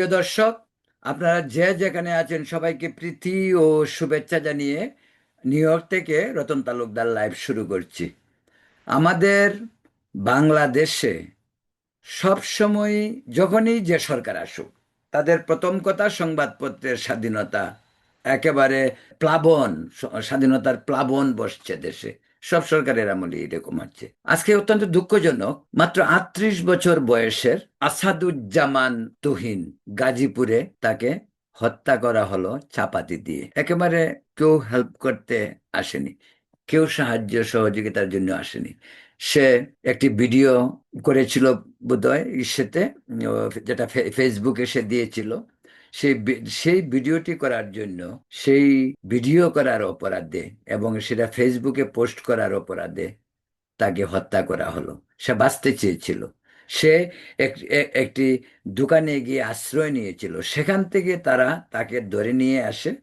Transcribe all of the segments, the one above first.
প্রিয় দর্শক, আপনারা যে যেখানে আছেন সবাইকে প্রীতি ও শুভেচ্ছা জানিয়ে নিউ ইয়র্ক থেকে রতন তালুকদার লাইভ শুরু করছি। আমাদের বাংলাদেশে সবসময় যখনই যে সরকার আসুক, তাদের প্রথম কথা সংবাদপত্রের স্বাধীনতা, একেবারে প্লাবন, স্বাধীনতার প্লাবন বসছে দেশে। সব সরকারের আমলে এরকম হচ্ছে আজকে অত্যন্ত দুঃখজনক, মাত্র আটত্রিশ বছর বয়সের আসাদুজ্জামান তুহিন গাজীপুরে তাকে হত্যা করা হলো চাপাতি দিয়ে। একেবারে কেউ হেল্প করতে আসেনি, কেউ সাহায্য সহযোগিতার জন্য আসেনি। সে একটি ভিডিও করেছিল বোধহয়, ইসেতে যেটা ফেসবুকে সে দিয়েছিল। সেই সেই ভিডিওটি করার জন্য, সেই ভিডিও করার অপরাধে এবং সেটা ফেসবুকে পোস্ট করার অপরাধে তাকে হত্যা করা হলো। সে বাঁচতে চেয়েছিল। সে এক- একটি দোকানে গিয়ে আশ্রয় নিয়েছিল। সেখান থেকে তারা তাকে ধরে নিয়ে আসে।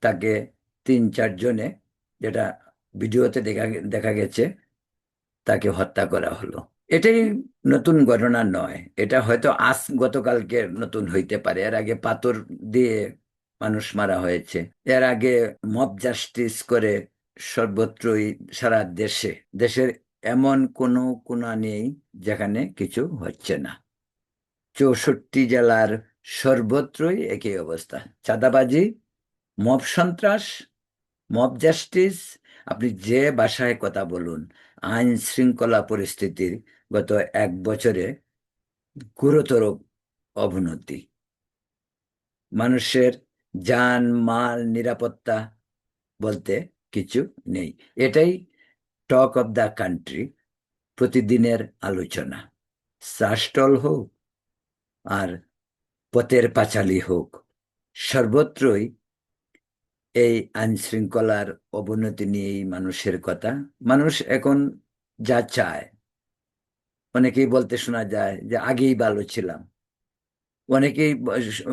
তাকে তিন চারজনে যেটা ভিডিওতে দেখা দেখা গেছে, তাকে হত্যা করা হলো। এটাই নতুন ঘটনা নয়। এটা হয়তো আজ গতকালকে নতুন হইতে পারে। এর আগে পাথর দিয়ে মানুষ মারা হয়েছে। এর আগে মব জাস্টিস করে সর্বত্রই সারা দেশে, দেশের এমন কোনো কোনা নেই যেখানে কিছু হচ্ছে না। চৌষট্টি জেলার সর্বত্রই একই অবস্থা। চাঁদাবাজি, মব সন্ত্রাস, মব জাস্টিস, আপনি যে ভাষায় কথা বলুন, আইন শৃঙ্খলা পরিস্থিতির গত এক বছরে গুরুতর অবনতি। মানুষের যান, মাল, নিরাপত্তা বলতে কিছু নেই। এটাই টক অব দ্য কান্ট্রি প্রতিদিনের আলোচনা। চাষটল হোক আর পথের পাঁচালী হোক, সর্বত্রই এই আইন শৃঙ্খলার অবনতি নিয়েই মানুষের কথা। মানুষ এখন যা চায় অনেকেই বলতে শোনা যায় যে আগেই ভালো ছিলাম। অনেকেই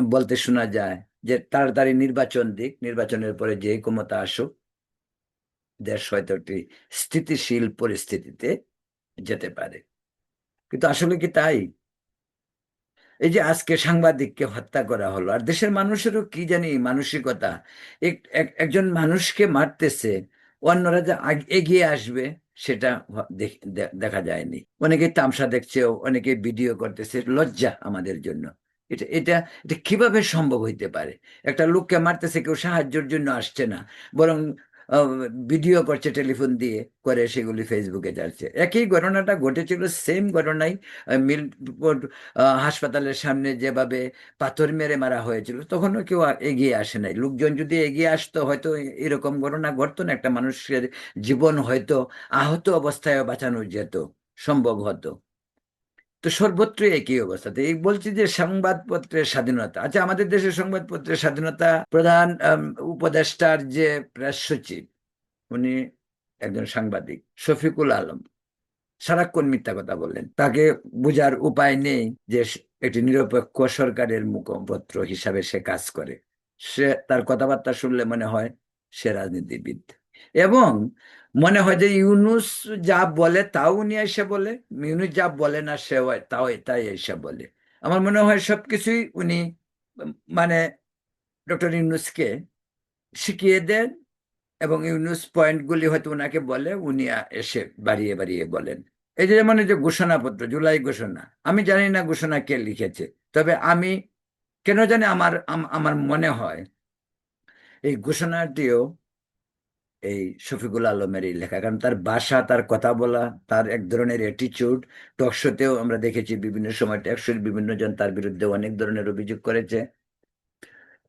বলতে শোনা যায় যে তাড়াতাড়ি নির্বাচন দিক, নির্বাচনের পরে যে ক্ষমতা আসুক, দেশ হয়তো একটি স্থিতিশীল পরিস্থিতিতে যেতে পারে। কিন্তু আসলে কি তাই? এই যে আজকে সাংবাদিককে হত্যা করা হলো, আর দেশের মানুষেরও কি জানি মানসিকতা? এক- এক- একজন মানুষকে মারতেছে অন্যরা যে এগিয়ে আসবে, সেটা দেখা যায়নি। অনেকে তামসা দেখছে অনেকে ভিডিও করতেছে, লজ্জা আমাদের জন্য। এটা এটা এটা কীভাবে সম্ভব হইতে পারে? একটা লোককে মারতেছে, কেউ সাহায্যের জন্য আসছে না। বরং ভিডিও করছে টেলিফোন দিয়ে করে সেগুলি ফেসবুকে যাচ্ছে। একই ঘটনাটা ঘটেছিল সেম ঘটনাই মিলপোর্ট হাসপাতালের সামনে যেভাবে পাথর মেরে মারা হয়েছিল, তখনও কেউ এগিয়ে আসে নাই। লোকজন যদি এগিয়ে আসতো, হয়তো এরকম ঘটনা ঘটতো না, একটা মানুষের জীবন হয়তো আহত অবস্থায় বাঁচানো যেত, সম্ভব হতো। তো সর্বত্রই একই অবস্থাতে এই বলছি যে সংবাদপত্রের স্বাধীনতা। আচ্ছা আমাদের দেশের সংবাদপত্রের স্বাধীনতা প্রধান উপদেষ্টার যে প্রেস সচিব, উনি একজন সাংবাদিক, শফিকুল আলম। সারাক্ষণ মিথ্যা কথা বললেন। তাকে বোঝার উপায় নেই যে একটি নিরপেক্ষ সরকারের মুখপত্র হিসাবে সে কাজ করে। সে, তার কথাবার্তা শুনলে মনে হয় সে রাজনীতিবিদ। এবং মনে হয় যে ইউনুস যা বলে তাও উনি এসে বলে, ইউনুস যা বলে না সে হয়, তাও তাই এসে বলে। আমার মনে হয় সবকিছুই উনি মানে ডক্টর ইউনুসকে শিখিয়ে দেন এবং ইউনুস পয়েন্টগুলি হয়তো ওনাকে বলে, উনি এসে বাড়িয়ে বাড়িয়ে বলেন। এই যে এই যে ঘোষণাপত্র, জুলাই ঘোষণা, আমি জানি না ঘোষণা কে লিখেছে, তবে আমি কেন জানি আমার আমার মনে হয় এই ঘোষণাটিও এই শফিকুল আলমেরই লেখা। কারণ তার বাসা তার কথা বলা, তার এক ধরনের অ্যাটিচিউড টকশোতেও আমরা দেখেছি বিভিন্ন সময় টকশোর বিভিন্ন জন তার বিরুদ্ধে অনেক ধরনের অভিযোগ করেছে।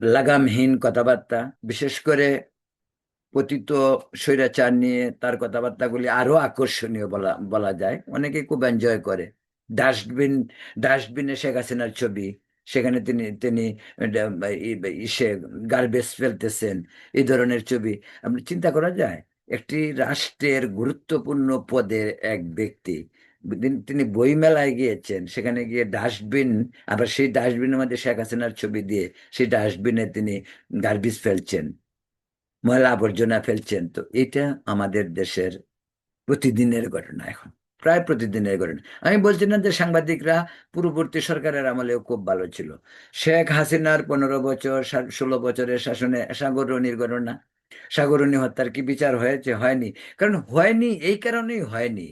লাগামহীন কথাবার্তা, বিশেষ করে পতিত স্বৈরাচার নিয়ে তার কথাবার্তাগুলি আরও আকর্ষণীয় বলা বলা যায়। অনেকে খুব এনজয় করে। ডাস্টবিন ডাস্টবিনে শেখ হাসিনার ছবি। সেখানে তিনি তিনি ইসে গার্বেজ ফেলতেছেন। এই ধরনের ছবি, আপনি চিন্তা করা যায়, একটি রাষ্ট্রের গুরুত্বপূর্ণ পদের এক ব্যক্তি। তিনি- বইমেলায় গিয়েছেন, সেখানে গিয়ে ডাস্টবিন, আবার সেই ডাস্টবিনের মধ্যে শেখ হাসিনার ছবি দিয়ে সেই ডাস্টবিনে তিনি গার্বেজ ফেলছেন, ময়লা আবর্জনা ফেলছেন। তো এটা আমাদের দেশের প্রতিদিনের ঘটনা এখন। প্রায় প্রতিদিনের ঘটনা। আমি বলছি না যে সাংবাদিকরা পূর্ববর্তী সরকারের আমলেও খুব ভালো ছিল। শেখ হাসিনার পনেরো বছর ষোলো বছরের শাসনে সাগরণীর ঘটনা সাগরণী হত্যার কি বিচার হয়েছে? হয়নি। কারণ হয়নি, এই কারণেই হয়নি।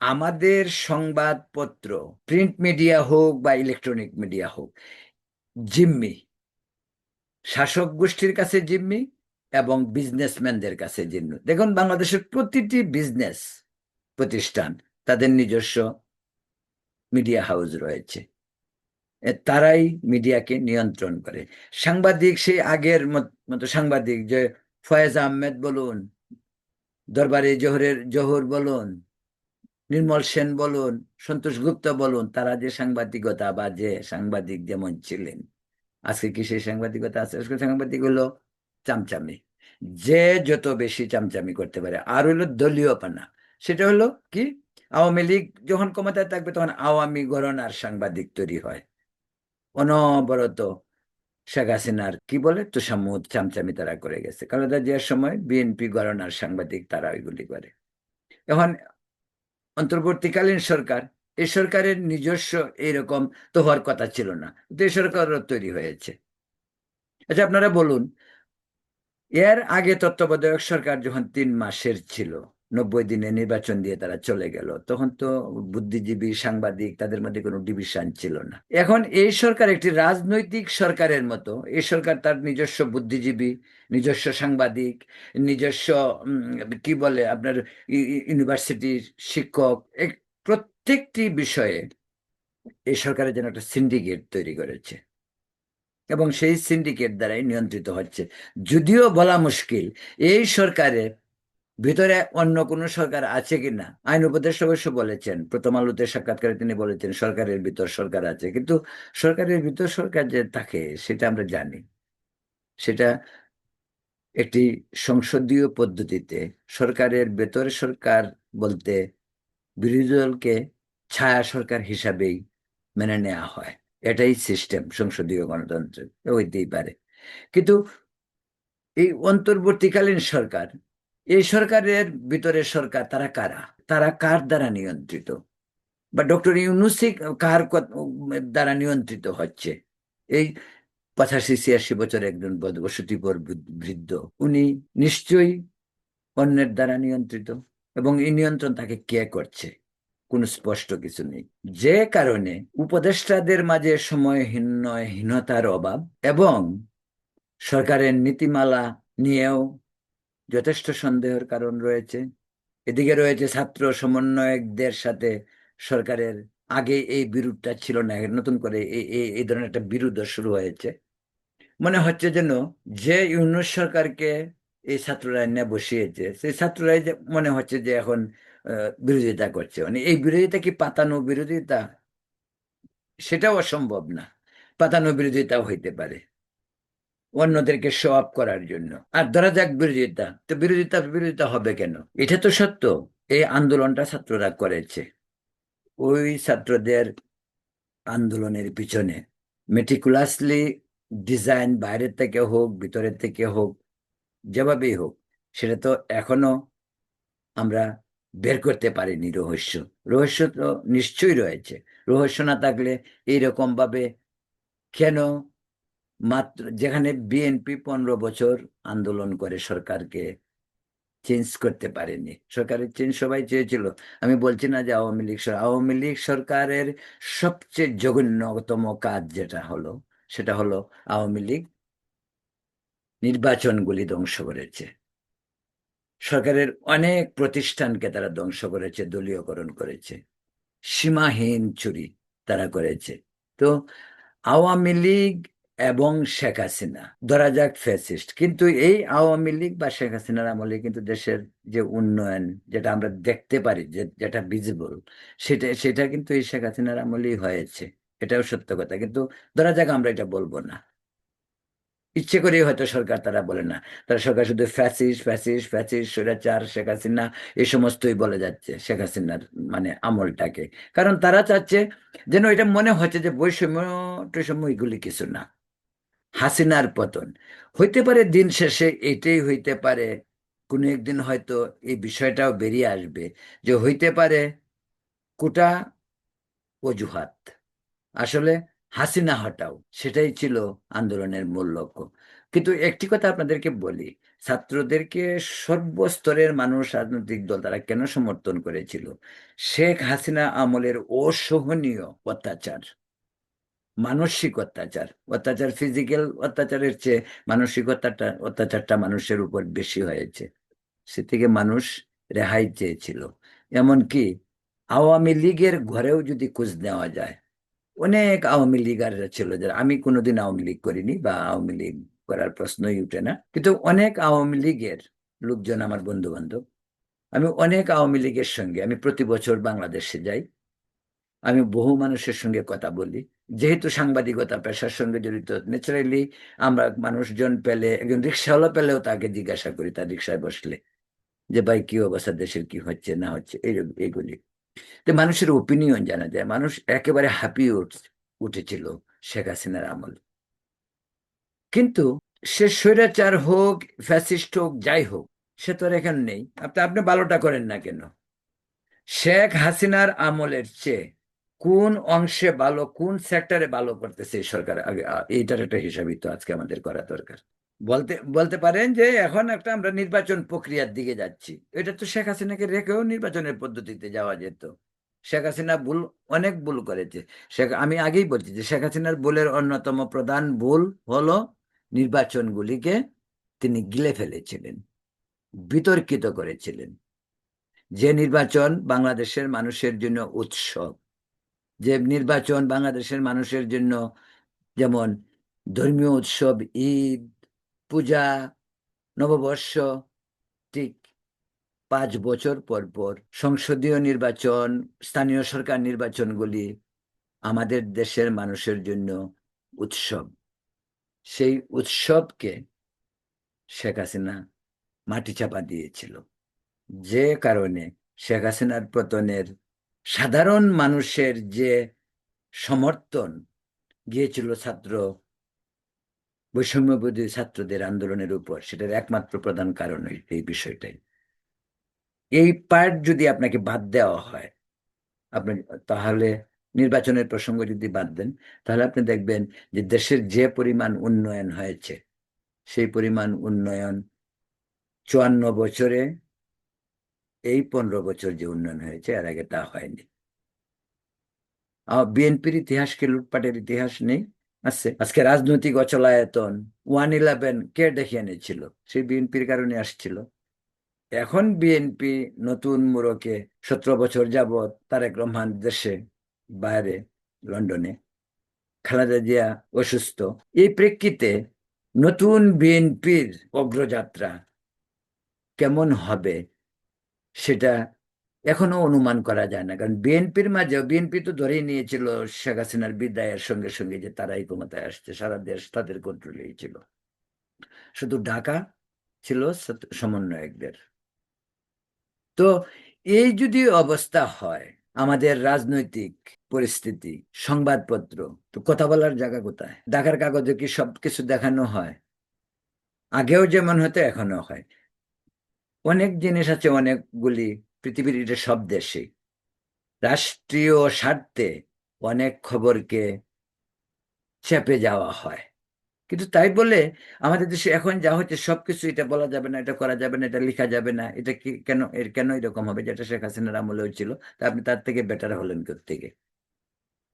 আমাদের সংবাদপত্র, প্রিন্ট মিডিয়া হোক বা ইলেকট্রনিক মিডিয়া হোক, জিম্মি। শাসক গোষ্ঠীর কাছে জিম্মি এবং বিজনেসম্যানদের কাছে জিম্মি। দেখুন, বাংলাদেশের প্রতিটি বিজনেস প্রতিষ্ঠান তাদের নিজস্ব মিডিয়া হাউস রয়েছে। তারাই মিডিয়াকে নিয়ন্ত্রণ করে। সাংবাদিক সেই আগের মতো সাংবাদিক যে ফয়েজ আহমেদ বলুন, দরবারে জোহরের, জোহর বলুন, নির্মল সেন বলুন, সন্তোষ গুপ্ত বলুন, তারা যে সাংবাদিকতা বা যে সাংবাদিক যেমন ছিলেন, আজকে কি সেই সাংবাদিকতা আছে? আজকে সাংবাদিক হলো চামচামি। যে যত বেশি চামচামি করতে পারে, আর হলো দলীয় পানা সেটা হলো কি? আওয়ামী লীগ যখন ক্ষমতায় থাকবে, তখন আওয়ামী গণনার সাংবাদিক তৈরি হয়। অনবরত শেখ হাসিনার, কি বলে? তুষামুদ চামচামি তারা করে গেছে। খালেদা জিয়ার সময় বিএনপি গণনার সাংবাদিক তারা ওইগুলি করে। এখন অন্তর্বর্তীকালীন সরকার এই সরকারের নিজস্ব এইরকম তো হওয়ার কথা ছিল না, কিন্তু এই সরকারও তৈরি হয়েছে। আচ্ছা আপনারা বলুন, এর আগে তত্ত্বাবধায়ক সরকার যখন তিন মাসের ছিল নব্বই দিনে নির্বাচন দিয়ে তারা চলে গেল। তখন তো বুদ্ধিজীবী, সাংবাদিক, তাদের মধ্যে কোনো ডিভিশন ছিল না। এখন এই সরকার একটি রাজনৈতিক সরকারের মতো। এই সরকার তার নিজস্ব বুদ্ধিজীবী, নিজস্ব সাংবাদিক, নিজস্ব কি বলে আপনার ইউনিভার্সিটির শিক্ষক। প্রত্যেকটি বিষয়ে এই সরকারের যেন একটা সিন্ডিকেট তৈরি করেছে। এবং সেই সিন্ডিকেট দ্বারাই নিয়ন্ত্রিত হচ্ছে। যদিও বলা মুশকিল, এই সরকারের ভিতরে অন্য কোন সরকার আছে কিনা? আইন উপদেষ্টা অবশ্য বলেছেন, প্রথম আলোতে সাক্ষাৎকারে তিনি বলেছেন সরকারের ভিতর সরকার আছে, কিন্তু সরকারের ভিতর সরকার যে থাকে সেটা আমরা জানি। সেটা একটি সংসদীয় পদ্ধতিতে সরকারের ভেতরে সরকার বলতে বিরোধী দলকে ছায়া সরকার হিসাবেই মেনে নেওয়া হয়। এটাই সিস্টেম সংসদীয় গণতন্ত্রের, হইতেই পারে। কিন্তু এই অন্তর্বর্তীকালীন সরকার এই সরকারের ভিতরে সরকার তারা কারা? তারা কার দ্বারা নিয়ন্ত্রিত? বা ডক্টর ইউনুসিক কার দ্বারা নিয়ন্ত্রিত হচ্ছে? এই পঁচাশি, ছিয়াশি বছর একজন বসতিপর বৃদ্ধ উনি নিশ্চয়ই অন্যের দ্বারা নিয়ন্ত্রিত এবং এই নিয়ন্ত্রণ তাকে কে করছে? কোনো স্পষ্ট কিছু নেই। যে কারণে উপদেষ্টাদের মাঝে সময়হীনতার অভাব এবং সরকারের নীতিমালা নিয়েও যথেষ্ট সন্দেহের কারণ রয়েছে। এদিকে রয়েছে ছাত্র সমন্বয়কদের সাথে সরকারের আগে এই বিরোধটা ছিল না নতুন করে এই ধরনের একটা বিরোধ শুরু হয়েছে। মনে হচ্ছে যেন যে ইউনুস সরকারকে এই ছাত্ররা এনে বসিয়েছে, সেই ছাত্ররাই মনে হচ্ছে যে এখন বিরোধিতা করছে। মানে এই বিরোধিতা কি পাতানো বিরোধিতা? সেটাও অসম্ভব না। পাতানো বিরোধিতাও হইতে পারে। অন্যদেরকে শো আপ করার জন্য। আর ধরা যাক বিরোধিতা। তো বিরোধিতা বিরোধিতা হবে কেন? এটা তো সত্য। এই আন্দোলনটা ছাত্ররা করেছে। ওই ছাত্রদের আন্দোলনের পিছনে মেটিকুলাসলি ডিজাইন বাইরের থেকে হোক, ভিতরের থেকে হোক, যেভাবেই হোক, সেটা তো এখনও আমরা বের করতে পারিনি রহস্য। রহস্য তো নিশ্চয়ই রয়েছে। রহস্য না থাকলে এইরকম ভাবে কেন মাত্র, যেখানে বিএনপি পনেরো বছর আন্দোলন করে সরকারকে চেঞ্জ করতে পারেনি। সরকারের চেঞ্জ সবাই চেয়েছিল। আমি বলছি না যে আওয়ামী লীগ আওয়ামী লীগ সরকারের সবচেয়ে জঘন্যতম কাজ যেটা হলো, সেটা হলো আওয়ামী লীগ নির্বাচনগুলি ধ্বংস করেছে। সরকারের অনেক প্রতিষ্ঠানকে তারা ধ্বংস করেছে, দলীয়করণ করেছে। সীমাহীন চুরি তারা করেছে। তো আওয়ামী লীগ এবং শেখ হাসিনা। ধরা যাক ফ্যাসিস্ট। কিন্তু এই আওয়ামী লীগ বা শেখ হাসিনার আমলে কিন্তু দেশের যে উন্নয়ন, যেটা আমরা দেখতে পারি যেটা ভিজিবল সেটা সেটা কিন্তু এই শেখ হাসিনার আমলেই হয়েছে। এটাও সত্য কথা। কিন্তু ধরা যাক আমরা এটা বলব না। ইচ্ছে করেই হয়তো সরকার তারা বলে না। তারা সরকার শুধু ফ্যাসিস ফ্যাসিস ফ্যাসিস স্বৈরাচার, শেখ হাসিনা, এই সমস্তই বলে যাচ্ছে শেখ হাসিনার মানে আমলটাকে। কারণ তারা চাচ্ছে যেন এটা মনে হচ্ছে যে বৈষম্য টৈষম্য এগুলি কিছু না। হাসিনার পতন। হইতে পারে দিন শেষে এটাই হইতে পারে, কোনো একদিন হয়তো এই বিষয়টাও বেরিয়ে আসবে যে হইতে পারে কোটা অজুহাত। আসলে হাসিনা হটাও, সেটাই ছিল আন্দোলনের মূল লক্ষ্য। কিন্তু একটি কথা আপনাদেরকে বলি, ছাত্রদেরকে সর্বস্তরের মানুষ, রাজনৈতিক দল তারা কেন সমর্থন করেছিল? শেখ হাসিনা আমলের অসহনীয় অত্যাচার। মানসিক অত্যাচার। অত্যাচার ফিজিক্যাল অত্যাচারের চেয়ে মানসিক অত্যাচার অত্যাচারটা মানুষের উপর বেশি হয়েছে। সে থেকে মানুষ রেহাই চেয়েছিল। এমনকি আওয়ামী লীগের ঘরেও যদি খোঁজ নেওয়া যায়, অনেক আওয়ামী লীগাররা ছিল যারা, আমি কোনোদিন আওয়ামী লীগ করিনি বা আওয়ামী লীগ করার প্রশ্নই উঠে না, কিন্তু অনেক আওয়ামী লীগের লোকজন আমার বন্ধু বান্ধব আমি অনেক আওয়ামী লীগের সঙ্গে, আমি প্রতি বছর বাংলাদেশে যাই, আমি বহু মানুষের সঙ্গে কথা বলি যেহেতু সাংবাদিকতা, পেশার সঙ্গে জড়িত ন্যাচারালি আমরা মানুষজন পেলে, একজন রিক্সাওয়ালা পেলেও তাকে জিজ্ঞাসা করি, তার রিক্সায় বসলে যে, ভাই, কি অবস্থা? দেশের কি হচ্ছে, না হচ্ছে? এই এইগুলি তো মানুষের ওপিনিয়ন জানা যায়। মানুষ একেবারে উঠ, উঠেছিল শেখ হাসিনার আমল। কিন্তু সে স্বৈরাচার হোক ফ্যাসিস্ট হোক, যাই হোক, সে তো আর এখানে নেই। আপনি আপনি ভালোটা করেন না কেন? শেখ হাসিনার আমলের চেয়ে কোন অংশে ভালো, কোন সেক্টরে ভালো করতেছে সরকার? আগে এইটার একটা হিসাবই তো আজকে আমাদের করা দরকার। বলতে বলতে পারেন যে এখন একটা আমরা নির্বাচন প্রক্রিয়ার দিকে যাচ্ছি। এটা তো শেখ হাসিনাকে রেখেও নির্বাচনের পদ্ধতিতে যাওয়া যেত। শেখ হাসিনা ভুল, অনেক ভুল করেছে। শেখ, আমি আগেই বলছি যে শেখ হাসিনার ভুলের অন্যতম প্রধান ভুল হলো নির্বাচনগুলিকে তিনি গিলে ফেলেছিলেন, বিতর্কিত করেছিলেন। যে নির্বাচন বাংলাদেশের মানুষের জন্য উৎসব যে নির্বাচন বাংলাদেশের মানুষের জন্য, যেমন ধর্মীয় উৎসব, ঈদ, পূজা, নববর্ষ, ঠিক পাঁচ বছর পর পর সংসদীয় নির্বাচন, স্থানীয় সরকার নির্বাচনগুলি আমাদের দেশের মানুষের জন্য উৎসব। সেই উৎসবকে শেখ হাসিনা মাটি চাপা দিয়েছিল। যে কারণে শেখ হাসিনার পতনের সাধারণ মানুষের যে সমর্থন গিয়েছিল ছাত্র বৈষম্যবোধী ছাত্রদের আন্দোলনের উপর, সেটার একমাত্র প্রধান কারণ এই- বিষয়টাই। এই পার্ট যদি আপনাকে বাদ দেওয়া হয়, আপনি তাহলে নির্বাচনের প্রসঙ্গ যদি বাদ দেন, তাহলে আপনি দেখবেন যে দেশের যে পরিমাণ উন্নয়ন হয়েছে, সেই পরিমাণ উন্নয়ন চুয়ান্ন বছরে এই পনেরো বছর যে উন্নয়ন হয়েছে, এর আগে তা হয়নি। বিএনপির ইতিহাসকে লুটপাটের ইতিহাস নেই? আছে। আজকে রাজনৈতিক অচলায়তন, ওয়ান ইলেভেন, কে ডেকে এনেছিল? সেই বিএনপির কারণে আসছিল। এখন বিএনপি নতুন মুরকে সতেরো বছর যাবৎ তারেক রহমান দেশে, বাইরে, লন্ডনে, খালেদা জিয়া অসুস্থ। এই প্রেক্ষিতে নতুন বিএনপির অগ্রযাত্রা কেমন হবে? সেটা এখনও অনুমান করা যায় না। কারণ বিএনপির মাঝে, বিএনপি তো ধরেই নিয়েছিল শেখ হাসিনার বিদায়ের সঙ্গে সঙ্গে যে তারাই ক্ষমতায় আসছে, সারা দেশ তাদের কন্ট্রোলেই ছিল। শুধু ঢাকা ছিল সমন্বয়কদের। তো এই যদি অবস্থা হয়, আমাদের রাজনৈতিক পরিস্থিতি, সংবাদপত্র, তো কথা বলার জায়গা কোথায়? ঢাকার কাগজে কি সবকিছু দেখানো হয়? আগেও যেমন হতো এখনও হয়। অনেক জিনিস আছে, অনেকগুলি। পৃথিবীর এটা সব দেশে। রাষ্ট্রীয় স্বার্থে অনেক খবরকে চেপে যাওয়া হয়। কিন্তু তাই বলে আমাদের দেশে এখন যা হচ্ছে সবকিছু এটা বলা যাবে না, এটা করা যাবে না, এটা লেখা যাবে না। এটা কি কেন, এর কেন এরকম হবে? যেটা শেখ হাসিনার আমলে হয়েছিল, তা আপনি তার থেকে বেটার হলেন থেকে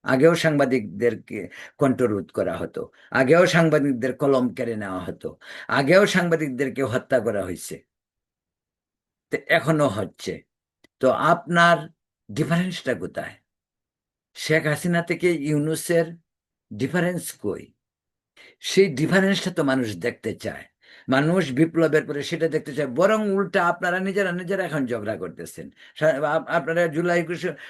আগেও সাংবাদিকদেরকে কণ্ঠরোধ করা হতো। আগেও সাংবাদিকদের কলম কেড়ে নেওয়া হতো। আগেও সাংবাদিকদেরকে হত্যা করা হয়েছে। এখনও হচ্ছে। তো আপনার ডিফারেন্সটা কোথায়? শেখ হাসিনা থেকে ইউনুসের ডিফারেন্স কই? সেই ডিফারেন্সটা তো মানুষ দেখতে চায়। মানুষ বিপ্লবের পরে সেটা দেখতে চায়। বরং উল্টা আপনারা নিজেরা নিজেরা এখন ঝগড়া করতেছেন। আপ- আপনারা জুলাই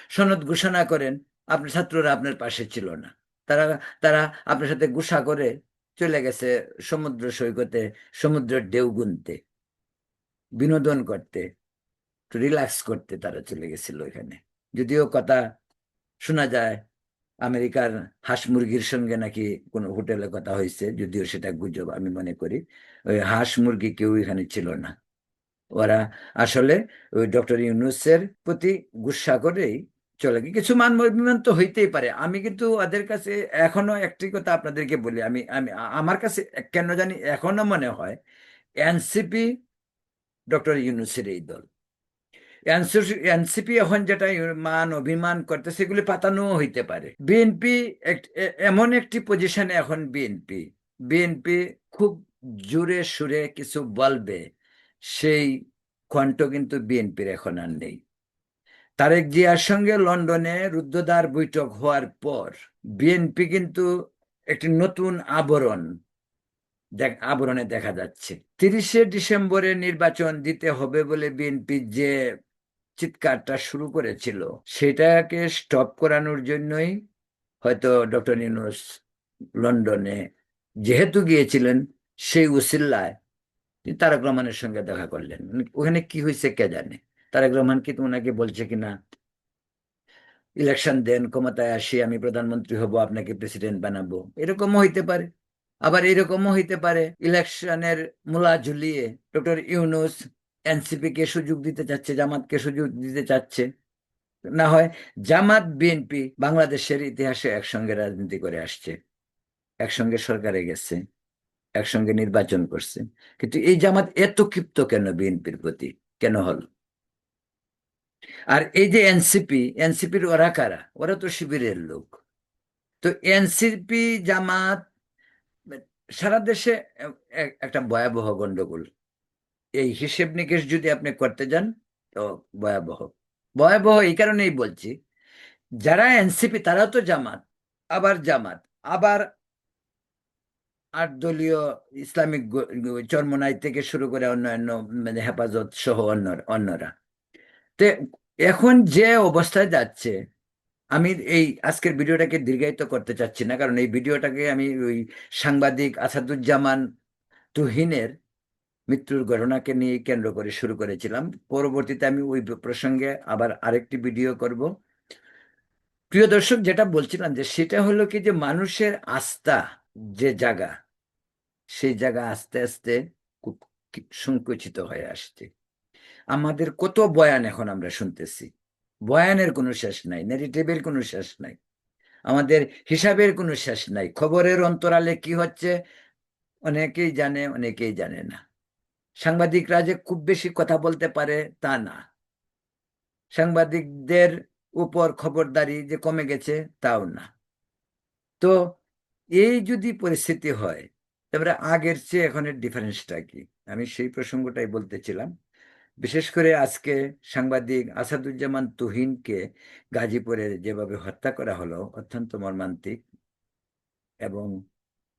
সনদ ঘোষণা করেন, আপনার ছাত্ররা আপনার পাশে ছিল না। তারা তারা আপনার সাথে গুসা করে চলে গেছে সমুদ্র সৈকতে, সমুদ্রের ঢেউ গুনতে। বিনোদন করতে, একটু রিল্যাক্স করতে তারা চলে গেছিল এখানে যদিও কথা শোনা যায়, আমেরিকার হাঁস মুরগির সঙ্গে নাকি কোনো হোটেলে কথা হয়েছে, যদিও সেটা গুজব, আমি মনে করি। ওই হাঁস মুরগি কেউ এখানে ছিল না। ওরা আসলে ওই ডক্টর ইউনুসের প্রতি গুসা করেই চলে গিয়ে কিছু মান অভিমান তো হইতেই পারে। আমি কিন্তু ওদের কাছে এখনও একটি কথা আপনাদেরকে বলি। আমি আমি, আমার কাছে কেন জানি এখনও মনে হয়, এনসিপি ডক্টর ইউনুসের এই দল এনসিপি এখন যেটা মান, অভিমান করতে, সেগুলি পাতানো হইতে পারে। বিএনপি এমন একটি পজিশনে এখন বিএনপি বিএনপি খুব জোরে সুরে কিছু বলবে, সেই কণ্ঠ কিন্তু বিএনপির এখন আর নেই। তারেক জিয়ার সঙ্গে লন্ডনে রুদ্ধদ্বার বৈঠক হওয়ার পর বিএনপি কিন্তু একটি নতুন আবরণ আবরণে দেখা যাচ্ছে। তিরিশে ডিসেম্বরে নির্বাচন দিতে হবে বলে বিএনপি যে চিৎকারটা শুরু করেছিল, সেটাকে স্টপ করানোর জন্যই হয়তো ডক্টর ইউনুস লন্ডনে যেহেতু গিয়েছিলেন, সেই উসিল্লায় তিনি তারেক রহমানের সঙ্গে দেখা করলেন। ওখানে কি হয়েছে কে জানে? তারেক রহমান কি ওনাকে বলছে কিনা? ইলেকশন দেন, ক্ষমতায় আসি, আমি প্রধানমন্ত্রী হব, আপনাকে প্রেসিডেন্ট বানাবো, এরকমও হইতে পারে। আবার এরকমও হইতে পারে, ইলেকশনের মূলা ঝুলিয়ে ডক্টর ইউনুস এনসিপি কে সুযোগ দিতে চাচ্ছে, জামাতকে সুযোগ দিতে চাচ্ছে। না হয় জামাত, বিএনপি বাংলাদেশের ইতিহাসে একসঙ্গে রাজনীতি করে আসছে, একসঙ্গে সরকারে গেছে, একসঙ্গে নির্বাচন করছে। কিন্তু এই জামাত এত ক্ষিপ্ত কেন বিএনপির প্রতি? কেন হল? আর এই যে এনসিপি, এনসিপির ওরা কারা? ওরা তো শিবিরের লোক। তো এনসিপি জামাত সারা দেশে একটা ভয়াবহ গন্ডগোল। এই হিসেব নিকেশ যদি আপনি করতে যান, তো ভয়াবহ। ভয়াবহ এই কারণেই বলছি, যারা এনসিপি, তারাও তো জামাত, আবার জামাত, আবার আট দলীয় ইসলামিক চরমনাই থেকে শুরু করে অন্যান্য মানে হেফাজত সহ অন্য অন্যরা। তে এখন যে অবস্থায় যাচ্ছে আমি এই আজকের ভিডিওটাকে দীর্ঘায়িত করতে চাচ্ছি না, কারণ এই ভিডিওটাকে আমি ওই সাংবাদিক আসাদুজ্জামান তুহিনের মৃত্যুর ঘটনাকে নিয়ে কেন্দ্র করে শুরু করেছিলাম। পরবর্তীতে আমি ওই প্রসঙ্গে আবার আরেকটি ভিডিও করব। প্রিয় দর্শক, যেটা বলছিলাম যে সেটা হলো কি যে মানুষের আস্থা যে জায়গা, সেই জায়গা আস্তে আস্তে সংকুচিত হয়ে আসছে। আমাদের কত বয়ান এখন আমরা শুনতেছি। বয়ানের কোনো শেষ নাই নেগেটিভের কোনো শেষ নাই, আমাদের হিসাবের কোনো শেষ নাই, খবরের অন্তরালে কি হচ্ছে অনেকেই জানে অনেকেই জানে না। সাংবাদিকরা যে খুব বেশি কথা বলতে পারে তা না। সাংবাদিকদের উপর খবরদারি যে কমে গেছে তাও না। তো এই যদি পরিস্থিতি হয়, তারপরে আগের চেয়ে এখনের ডিফারেন্সটা কি? আমি সেই প্রসঙ্গটাই বলতেছিলাম বিশেষ করে আজকে সাংবাদিক আসাদুজ্জামান তুহিনকে গাজীপুরে যেভাবে হত্যা করা হলো, অত্যন্ত মর্মান্তিক এবং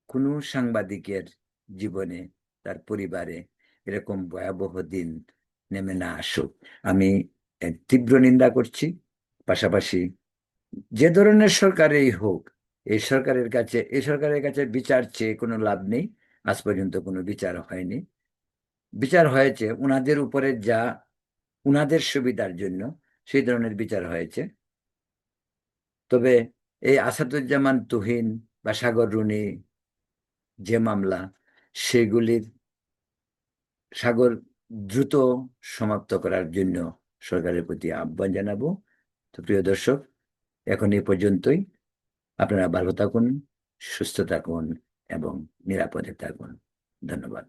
কোনো সাংবাদিকের জীবনে তার পরিবারে এরকম ভয়াবহ দিন নেমে না আসুক। আমি তীব্র নিন্দা করছি। পাশাপাশি যে ধরনের সরকারেই হোক, এই সরকারের কাছে, এই সরকারের কাছে বিচার চেয়ে কোনো লাভ নেই। আজ পর্যন্ত কোনো বিচার হয়নি। বিচার হয়েছে উনাদের উপরে যা, উনাদের সুবিধার জন্য সেই ধরনের বিচার হয়েছে। তবে এই আসাদুজ্জামান তুহিন বা সাগর রুনি যে মামলা, সেগুলির সাগর দ্রুত সমাপ্ত করার জন্য সরকারের প্রতি আহ্বান জানাব। তো প্রিয় দর্শক, এখন এই পর্যন্তই। আপনারা ভালো থাকুন, সুস্থ থাকুন এবং নিরাপদে থাকুন। ধন্যবাদ।